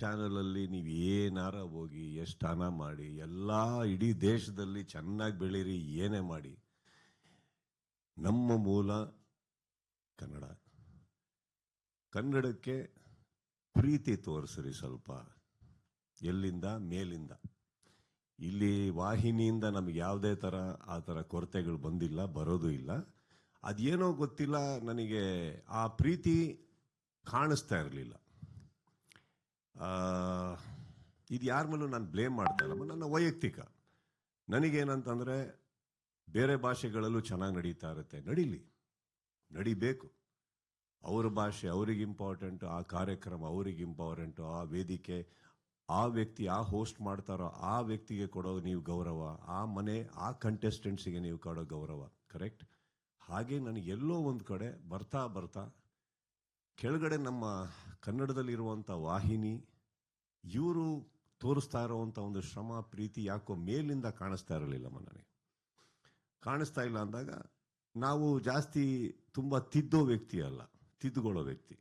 ಚಾನಲಲ್ಲಿ ನೀವು ಏನಾರ ಹೋಗಿ, ಎಷ್ಟು ಮಾಡಿ, ಎಲ್ಲ ಇಡೀ ದೇಶದಲ್ಲಿ ಚೆನ್ನಾಗಿ ಬೆಳೀರಿ, ಏನೇ ಮಾಡಿ. ನಮ್ಮ ಮೂಲ ಕನ್ನಡ. ಕನ್ನಡಕ್ಕೆ ಪ್ರೀತಿ ತೋರಿಸ್ರಿ ಸ್ವಲ್ಪ. ಎಲ್ಲಿಂದ? ಮೇಲಿಂದ. ಇಲ್ಲಿ ವಾಹಿನಿಯಿಂದ ನಮಗೆ ಯಾವುದೇ ಥರ ಆ ಥರ ಕೊರತೆಗಳು ಬಂದಿಲ್ಲ, ಬರೋದು ಇಲ್ಲ. ಅದೇನೋ ಗೊತ್ತಿಲ್ಲ, ನನಗೆ ಆ ಪ್ರೀತಿ ಕಾಣಿಸ್ತಾ ಇರಲಿಲ್ಲ. ಇದು ಯಾರ ಮೇಲೂ ನಾನು ಬ್ಲೇಮ್ ಮಾಡ್ತಾ ಇಲ್ಲ ನನ್ನ ವೈಯಕ್ತಿಕ. ನನಗೇನಂತಂದರೆ, ಬೇರೆ ಭಾಷೆಗಳಲ್ಲೂ ಚೆನ್ನಾಗಿ ನಡೀತಾ ಇರುತ್ತೆ. ನಡೀಲಿ. ನಡಿಬೇಕು. ಅವರ ಭಾಷೆ ಅವ್ರಿಗೆ ಇಂಪಾರ್ಟೆಂಟು ಆ ಕಾರ್ಯಕ್ರಮ ಅವ್ರಿಗೆ ಇಂಪಾರ್ಟೆಂಟು ಆ ವೇದಿಕೆ, ಆ ವ್ಯಕ್ತಿ ಆ ಹೋಸ್ಟ್ ಮಾಡ್ತಾರೋ ಆ ವ್ಯಕ್ತಿಗೆ ಕೊಡೋ ನೀವು ಗೌರವ, ಆ ಮನೆ, ಆ ಕಂಟೆಸ್ಟೆಂಟ್ಸಿಗೆ ನೀವು ಕೊಡೋ ಗೌರವ ಕರೆಕ್ಟ್ ಹಾಗೆ ನನಗೆ ಎಲ್ಲೋ ಒಂದು ಕಡೆ ಬರ್ತಾ ಬರ್ತಾ, ಕೆಳಗಡೆ ನಮ್ಮ ಕನ್ನಡದಲ್ಲಿರುವಂಥ ವಾಹಿನಿ ಇವರು ತೋರಿಸ್ತಾ ಇರೋವಂಥ ಒಂದು ಶ್ರಮ, ಪ್ರೀತಿ ಯಾಕೋ ಮೇಲಿಂದ ಕಾಣಿಸ್ತಾ ಇರಲಿಲ್ಲ ನನಗೆ ಕಾಣಿಸ್ತಾ ಇಲ್ಲ ಅಂದಾಗ ನಾವು ಜಾಸ್ತಿ ತುಂಬ ತಿದ್ದೋ ವ್ಯಕ್ತಿ ಅಲ್ಲ, ತಿದ್ದುಕೊಳ್ಳೋ ವ್ಯಕ್ತಿ.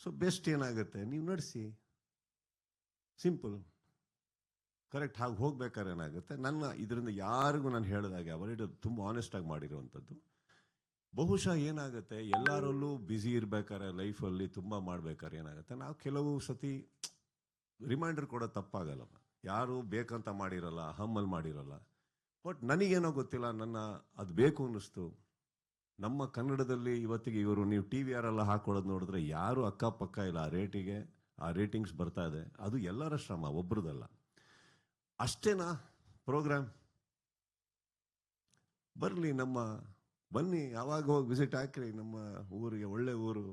ಸೊ ಬೆಸ್ಟ್ ಏನಾಗುತ್ತೆ? ನೀವು ನಡೆಸಿ. ಸಿಂಪಲ್ ಕರೆಕ್ಟ್ ಹಾಗೆ ಹೋಗ್ಬೇಕಾದ್ರೆ ಏನಾಗುತ್ತೆ? ನನ್ನ ಇದರಿಂದ ಯಾರಿಗೂ ನಾನು ಹೇಳಿದಾಗೆ ಅವರಿಡು ತುಂಬ ಆನೆಸ್ಟಾಗಿ ಮಾಡಿರುವಂಥದ್ದು ಬಹುಶಃ ಏನಾಗುತ್ತೆ? ಎಲ್ಲರಲ್ಲೂ ಬ್ಯುಸಿ ಇರ್ಬೇಕಾದ್ರೆ ಲೈಫಲ್ಲಿ ತುಂಬ ಮಾಡ್ಬೇಕಾದ್ರೆ ಏನಾಗುತ್ತೆ? ನಾವು ಕೆಲವು ಸತಿ ರಿಮೈಂಡರ್ ಕೂಡ ತಪ್ಪಾಗಲ್ಲಮ್ಮ ಯಾರು ಬೇಕಂತ ಮಾಡಿರಲ್ಲ ಹಮ್ಮಲ್ಲಿ ಮಾಡಿರಲ್ಲ. ಬಟ್ ನನಗೇನೋ ಗೊತ್ತಿಲ್ಲ, ನನ್ನ ಅದು ಬೇಕು ಅನ್ನಿಸ್ತು. ನಮ್ಮ ಕನ್ನಡದಲ್ಲಿ ಇವತ್ತಿಗೆ ಇವರು, ನೀವು ಟಿ ವಿ ಆರೆಲ್ಲ ಹಾಕೊಳ್ಳೋದು ನೋಡಿದ್ರೆ ಯಾರು ಅಕ್ಕಪಕ್ಕ ಇಲ್ಲ, ಆ ರೇಟಿಗೆ, ಆ ರೇಟಿಂಗ್ಸ್ ಬರ್ತಾ ಇದೆ. ಅದು ಎಲ್ಲರ ಶ್ರಮ, ಒಬ್ರದಲ್ಲ. ಅಷ್ಟೇನಾ ಪ್ರೋಗ್ರಾಮ್ ಬರಲಿ ನಮ್ಮ, ಬನ್ನಿ, ಯಾವಾಗ ಹೋಗಿ ವಿಸಿಟ್ ಹಾಕ್ರಿ, ನಮ್ಮ ಊರಿಗೆ, ಒಳ್ಳೆ ಊರು.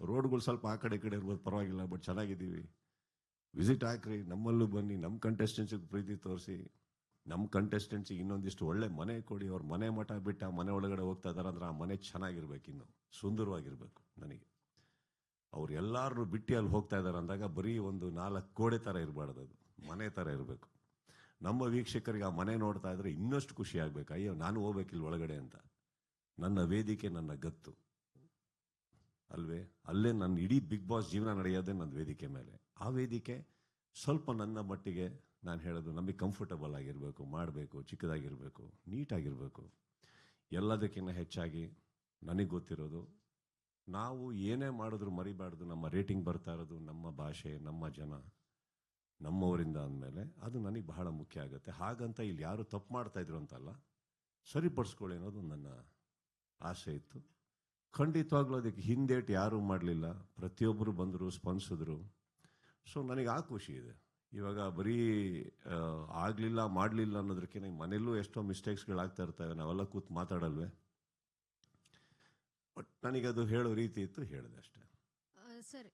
ರೋಡ್ಗಳು ಸ್ವಲ್ಪ ಆ ಕಡೆ ಈ ಕಡೆ ಇರ್ಬೋದು, ಪರವಾಗಿಲ್ಲ ಬಟ್ ಚೆನ್ನಾಗಿದ್ದೀವಿ. ವಿಸಿಟ್ ಹಾಕ್ರಿ, ನಮ್ಮಲ್ಲೂ ಬನ್ನಿ ನಮ್ಮ ಕಂಟೆಸ್ಟೆನ್ಸಿಗೆ ಪ್ರೀತಿ ತೋರಿಸಿ. ನಮ್ಮ ಕಂಟೆಸ್ಟೆಂಟ್ಸಿಗೆ ಇನ್ನೊಂದಿಷ್ಟು ಒಳ್ಳೆ ಮನೆ ಕೊಡಿ, ಅವ್ರ ಮನೆ ಮಠ ಬಿಟ್ಟು ಆ ಮನೆ ಒಳಗಡೆ ಹೋಗ್ತಾ ಇದ್ದಾರೆ ಅಂದ್ರೆ ಆ ಮನೆ ಚೆನ್ನಾಗಿರ್ಬೇಕು ಇನ್ನು, ಸುಂದರವಾಗಿರ್ಬೇಕು ನನಗೆ. ಅವ್ರು ಎಲ್ಲಾರು ಬಿಟ್ಟು ಅಲ್ಲಿ ಹೋಗ್ತಾ ಇದಾರೆ ಅಂದಾಗ ಬರೀ ಒಂದು ನಾಲ್ಕು ಕೋಡೆ ಥರ ಇರಬಾರ್ದು ಅದು, ಮನೆ ಥರ ಇರಬೇಕು. ನಮ್ಮ ವೀಕ್ಷಕರಿಗೆ ಆ ಮನೆ ನೋಡ್ತಾ ಇದ್ರೆ ಇನ್ನಷ್ಟು ಖುಷಿ ಆಗ್ಬೇಕು, ಅಯ್ಯೋ ನಾನು ಹೋಗ್ಬೇಕಿಲ್ಲ ಒಳಗಡೆ ಅಂತ. ನನ್ನ ವೇದಿಕೆ ನನ್ನ ಗತ್ತು. ಅಲ್ವೇ? ಅಲ್ಲೇ ನನ್ನ ಇಡೀ ಬಿಗ್ ಬಾಸ್ ಜೀವನ ನಡೆಯೋದೇ ನನ್ನ ವೇದಿಕೆ ಮೇಲೆ. ಆ ವೇದಿಕೆ ಸ್ವಲ್ಪ ನನ್ನ ಮಟ್ಟಿಗೆ ನಾನು ಹೇಳೋದು ನಮಗೆ ಕಂಫರ್ಟಬಲ್ ಆಗಿರಬೇಕು, ಮಾಡಬೇಕು, ಚಿಕ್ಕದಾಗಿರಬೇಕು, ನೀಟಾಗಿರಬೇಕು. ಎಲ್ಲದಕ್ಕಿಂತ ಹೆಚ್ಚಾಗಿ ನನಗೆ ಗೊತ್ತಿರೋದು ನಾವು ಏನೇ ಮಾಡಿದ್ರು ಮರಿಬಾರ್ದು, ನಮ್ಮ ರೇಟಿಂಗ್ ಬರ್ತಾ ಇರೋದು, ನಮ್ಮ ಭಾಷೆ, ನಮ್ಮ ಜನ, ನಮ್ಮವರಿಂದ ಅಂದಮೇಲೆ ಅದು ನನಗೆ ಬಹಳ ಮುಖ್ಯ ಆಗುತ್ತೆ. ಹಾಗಂತ ಇಲ್ಲಿ ಯಾರು ತಪ್ಪು ಮಾಡ್ತಾಯಿದ್ರು ಅಂತಲ್ಲ, ಸರಿಪಡಿಸ್ಕೊಳ್ಳಿ ಅನ್ನೋದು ನನ್ನ ಆಸೆ ಇತ್ತು. ಖಂಡಿತವಾಗ್ಲೂ ಅದಕ್ಕೆ ಹಿಂದೇಟು ಯಾರೂ ಮಾಡಲಿಲ್ಲ. ಪ್ರತಿಯೊಬ್ಬರು ಬಂದರು, ಸ್ಪಂದಿಸಿದ್ರು. ಸೊ ನನಗೆ ಆ ಖುಷಿ ಇದೆ. ಇವಾಗ ಬರೀ ಆಗಲಿಲ್ಲ, ಮಾಡಲಿಲ್ಲ ಮಾಡಲಿಲ್ಲ ನನಗೆ ಮನೆಯಲ್ಲೂ ಎಷ್ಟೋ ಮಿಸ್ಟೇಕ್ಸ್ಗಳಾಗ್ತಾ ಇರ್ತವೆ. ನಾವೆಲ್ಲ ಕೂತು ಮಾತಾಡಲ್ವೇ? ಬಟ್ ನನಗೆ ಅದು ಹೇಳೋ ರೀತಿ ಇತ್ತು, ಹೇಳಿದೆ ಅಷ್ಟೇ. ಸರ್.